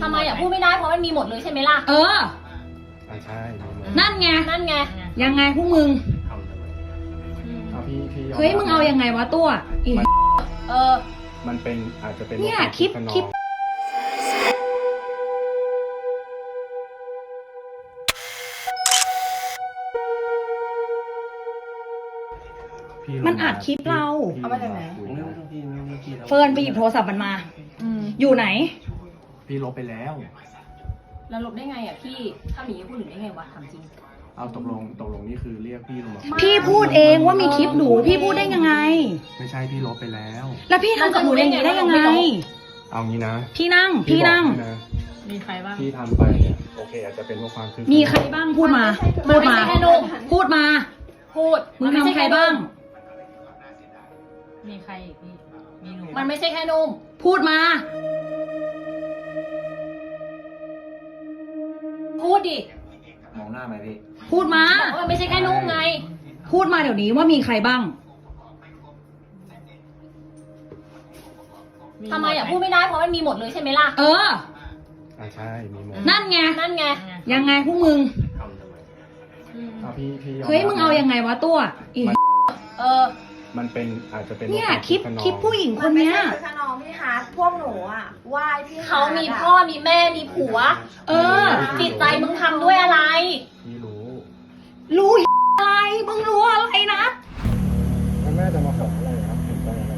ทำไมอะพูดไม่ได้เพราะมันมีหมดเลยใช่ไหมล่ะ เออ อ่าใช่มีหมดนั่นไง นั่นไง ยังไงพวกมึง เอาพี่พี่ยเฮ้ย มึงเอายังไงวะตัวอีเออ มันเป็นอาจจะเป็นเนี่ยวามคลิปขนองคลิป พี่ลงมันอัดคลิปเรา พี่เอามาจากไหน คุยกันเฟิร์นไปหยิบโทรศัพท์มันมา อยู่ไหน พี่ลบไปแล้วแล้วลบได้ไงอะพี่ ถ้าหมีพูดถึงได้ไงวะถามจริง เอาตกลงตกลงนี่คือเรียกพี่ลงมาไม่พี่พูดเองว่ามีคลิปหนูพี่พูดได้ยังไง ไม่ใช่พี่ลบไปแล้ว แล้วพี่ทำกับหนูอย่างนี้ได้ยังไง เอางี้นะพี่นั่งพี่นั่ง บอกให้ะมีใครบ้าง พี่ทำไปเนี่ยโอเคอาจจะเป็นเพราะความคือมีใครบ้างพูดมามัพูนดไม่มาใช่แค่นุ่ม พูดมา พูดมึงทำใครบ้าง มีใครอีกพี่ มีหนู มันไม่ใช่แค่นุ่ม พูดมา พูดดิ มองหน้าไหมพี่ พูดมา บอกว่ามันไม่ใช่แค่นุ่มไง พูดมาเดี๋ยวนี้ว่ามีใครบ้าง ทำไมอะพูดไม่ได้เพราะมันมีหมดเลยใช่ไหมล่ะ เออ อ่าใช่ มีหมดนั่นไง นั่นไง ยังไงพวกมึงเอาพี่พี่เฮ้ยมึงเอายังไงวะตัวอีเออ มันเป็นอาจจะเป็นเนี่ยวามคลิปขนองคลิปผู้หญิงคมันนไม่เนี้ยใช่คือขนอง พี่ฮาร์ดพวกหนูอะไหว้พี่ฮร์ทเขามีพ่อมีแม่มีผัว เออ จิตใจมึงทำด้วยอะไรพี่รู้ รู้อะไร มึงรู้อะไรนะ แล้วแม่จะมาขออะไรครับเห็นใจอะไร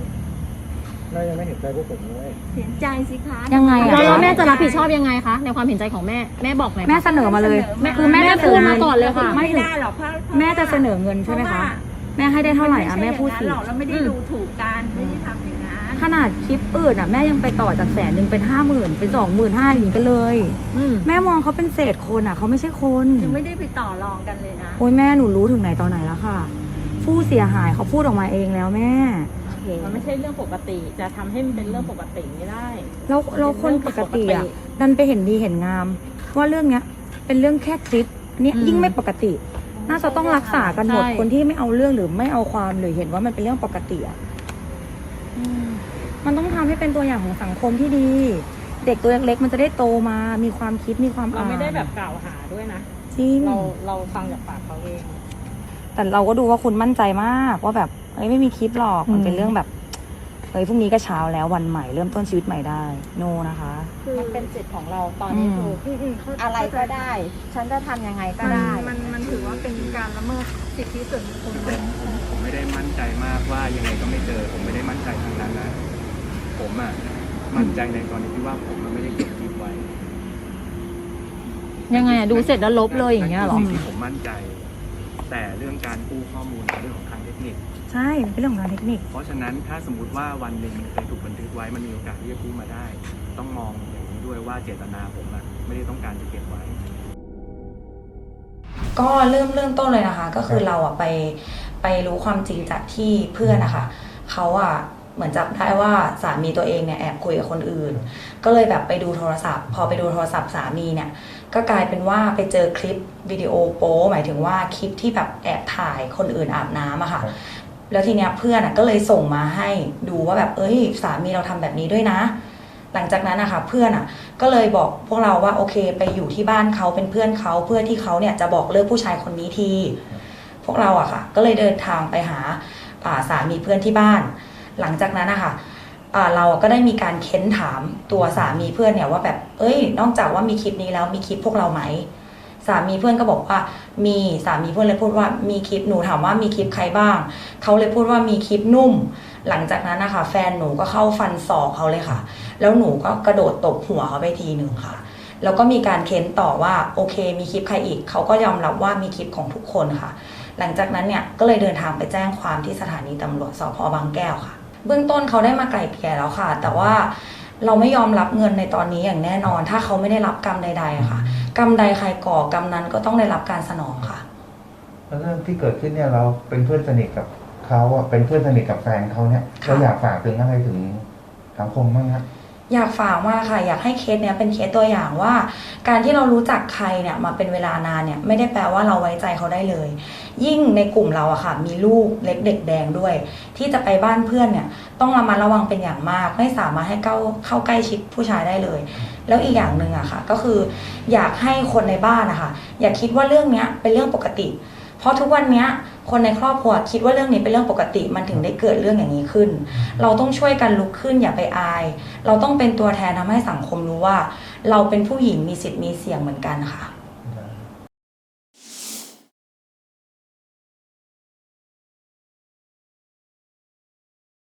แม่ยังไม่เห็นใจพวกผมเลยเห็นใจสิคะยังไงอะแล้วแม่จะรับผิดชอบยังไงคะ ในความเห็นใจของแม่ แม่บอกหน่อยแม่เสนอมาเลยแม่คือแม่จะพูดมาก่อนเลยค่ะ ไม่ไม่ถึงได้หรอกเพราะแม่จะเสนอเงินใช่ไหมคะ แม่ให้ได้เท่าไหร่อะแม่พูดสิหรอกเราไม่ได้ดูถูกกันไม่ได้ทำอย่างนั้น ขนาดคลิปอื่นอะแม่ยังไปต่อจากแสนหนึ่งเป็นห้าหมื่นเป็นสองหมื่นห้าอย่างนี้กันเลยแม่มองเขาเป็นเศษคนอะเขาไม่ใช่คนยังไม่ได้ไปต่อรองกันเลยนะโอ้ยแม่หนูรู้ถึงไหนตอนไหนแล้วค่ะ ผู้เสียหายเขาพูดออกมาเองแล้วแม่มันไม่ใช่เรื่องปกติ จะทำให้มันเป็นเรื่องปกติไม่ได้ แล้วเราคนปกติอะดันไปเห็นดีเห็นงาม ว่าเรื่องเนี้ย เป็นเรื่องแค่คลิปเนี่ยอืม ยิ่งไม่ปกติ น่าจะต้องรักษากันหมดใช่คนที่ไม่เอาเรื่องหรือไม่เอาความหรือเห็นว่ามันเป็นเรื่องปกติอะอืม มันต้องทำให้เป็นตัวอย่างของสังคมที่ดี เด็กตัวเล็กๆมันจะได้โตมา มีความคิดมีความเราอ่านไม่ได้แบบกล่าวหาด้วยนะจริงเราเราฟังจากปากเขาเอง แต่เราก็ดูว่าคุณมั่นใจมากว่าแบบเอ้ยไม่มีคลิปหรอกมันเป็นเรื่องแบบเฮ้ยพรุ่งนี้ก็เช้าแล้ววันใหม่เริ่มต้นชีวิตใหม่ได้ โนนะคะมันเป็นสิทธิ์ของเราตอนนี้อืมคืออะไรก็ได้ ฉันจะทำยังไงก็ได้ มันมันถือว่าเป็นการละเมิดสิทธิส่วนบุคคลไหมผมไม่ได้มั่นใจมากว่ายังไงก็ไม่เจอ ผมไม่ได้มั่นใจทางนั้นนะ ผมอะมั่นใจในกรณีที่ว่าผมมันไม่ได้เก็บคลิปไว้ยังไงอะดูเสร็จแล้วลบเลยอย่างเงี้ยหรอสิ่งที่ผมมั่นใจ แต่เรื่องการกู้ข้อมูลเป็นเรื่องของทางเทคนิค ใช่มันเป็นเรื่องของทางเทคนิค เพราะฉะนั้นถ้าสมมติว่าวันหนึ่งมันเคยถูกบันทึกไว้มันมีโอกาสที่จะกู้มาได้ ต้องมองอย่างนี้ด้วยว่าเจตนาผมอะไม่ได้ต้องการจะเก็บไว้ ก็เริ่มเริ่มต้นเลยนะคะ ก็คือเราอะไปไปรู้ความจริงจากที่เพื่อนนะคะเขาอะ เหมือนจับได้ว่าสามีตัวเองเนี่ยแอบคุยกับคนอื่น ก็เลยแบบไปดูโทรศัพท์ พอไปดูโทรศัพท์สามีเนี่ยก็กลายเป็นว่าไปเจอคลิปวิดีโอโป๊หมายถึงว่าคลิปที่แบบแอบถ่ายคนอื่นอาบน้ำอะค่ะ แล้วทีเนี้ยเพื่อนอะก็เลยส่งมาให้ดูว่าแบบเอ้ย สามีเราทำแบบนี้ด้วยนะ หลังจากนั้นนะคะเพื่อนอะก็เลยบอกพวกเราว่าโอเคไปอยู่ที่บ้านเขาเป็นเพื่อนเขาเพื่อที่เขาเนี่ยจะบอกเลิกผู้ชายคนนี้ทีพวกเราอะค่ะ ก็เลยเดินทางไปหาอ่าสามีเพื่อนที่บ้าน หลังจากนั้นนะคะเราก็ได้มีการเค้นถามตัวสามีเพื่อนเนี่ยว่าแบบ เอ้ย นอกจากว่ามีคลิปนี้แล้วมีคลิปพวกเราไหม สามีเพื่อนก็บอกว่า มีสามีเพื่อนเลยพูดว่ามีคลิปหนูถามว่ามีคลิปใครบ้าง เขาเลยพูดว่ามีคลิปนุ่ม หลังจากนั้นนะคะแฟนหนูก็เข้าฟันศอกเขาเลยค่ะ แล้วหนูก็กระโดดตบหัวเขาไปทีหนึ่งค่ะ แล้วก็มีการเค้นต่อว่าโอเค มีคลิปใครอีก เขาก็ยอมรับว่ามีคลิปของทุกคนค่ะ หลังจากนั้นเนี่ยก็เลยเดินทางไปแจ้งความที่สถานีตำรวจสพบางแก้วค่ะ เบื้องต้นเขาได้มาไกล่เกลี่ยแล้วค่ะ แต่ว่าเราไม่ยอมรับเงินในตอนนี้อย่างแน่นอน ถ้าเขาไม่ได้รับกรรมใดๆอะค่ะ กรรมใดใครก่อกรรมนั้นก็ต้องได้รับการสนองค่ะ แล้วเรื่องที่เกิดขึ้นเนี่ยเราเป็นเพื่อนสนิทกับเขาอะเป็นเพื่อนสนิทกับแฟนเขาเนี่ยค่ะ เราอยากฝากถึงอะไรถึงสังคมบ้างครับ อยากฝากมากค่ะ อยากให้เคสเนี้ยเป็นเคสตัวอย่างว่า การที่เรารู้จักใครเนี่ยมาเป็นเวลานานเนี่ยไม่ได้แปลว่าเราไว้ใจเขาได้เลย ยิ่งในกลุ่มเราอะค่ะ มีลูกเล็กเด็กแดงด้วย ที่จะไปบ้านเพื่อนเนี่ยต้องระมัดระวังเป็นอย่างมาก ไม่สามารถให้เข้าเข้าใกล้ชิดผู้ชายได้เลย แล้วอีกอย่างหนึ่งอะค่ะ ก็คือ อยากให้คนในบ้านนะคะอย่าคิดว่าเรื่องเนี้ยเป็นเรื่องปกติเราะทุกวันเนี้ยคนในครอบครัวคิดว่าเรื่องนี้เป็นเรื่องปกติมันถึงได้เกิดเรื่องอย่างนี้ขึ้น เราต้องช่วยกันลุกขึ้นอย่าไปอาย เราต้องเป็นตัวแทนทำให้สังคมรู้ว่า เราเป็นผู้หญิงมีสิทธิ์มีเสียงเหมือนกันค่ะ